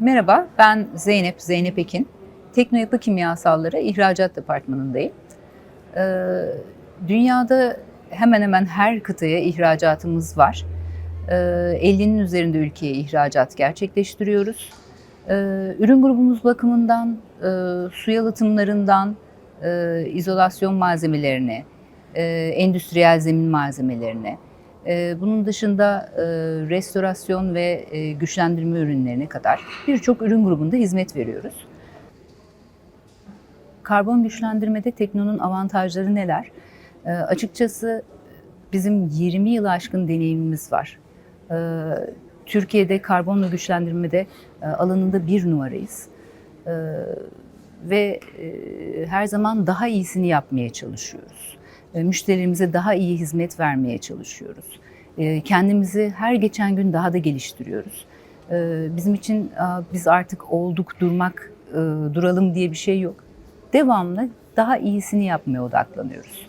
Merhaba, ben Zeynep, Zeynep Ekin. Tekno Kimyasalları İhracat Departmanı'ndayım. Ee, dünyada hemen hemen her kıtaya ihracatımız var. Ee, 50'nin üzerinde ülkeye ihracat gerçekleştiriyoruz. Ee, ürün grubumuz bakımından e, su yalıtımlarından e, izolasyon malzemelerine, e, endüstriyel zemin malzemelerine, Bunun dışında e, restorasyon ve e, güçlendirme ürünlerine kadar birçok ürün grubunda hizmet veriyoruz. Karbon güçlendirmede Tekno'nun avantajları neler? Ee, Açıkçası bizim 20 yılı aşkın deneyimimiz var. Ee, Türkiye'de karbonla güçlendirmede e, alanında bir numarayız. Ee, Ve her zaman daha iyisini yapmaya çalışıyoruz. E, Müşterilerimize daha iyi hizmet vermeye çalışıyoruz. E, Kendimizi her geçen gün daha da geliştiriyoruz. E, Bizim için biz artık olduk, durmak, duralım diye bir şey yok. Devamlı daha iyisini yapmaya odaklanıyoruz.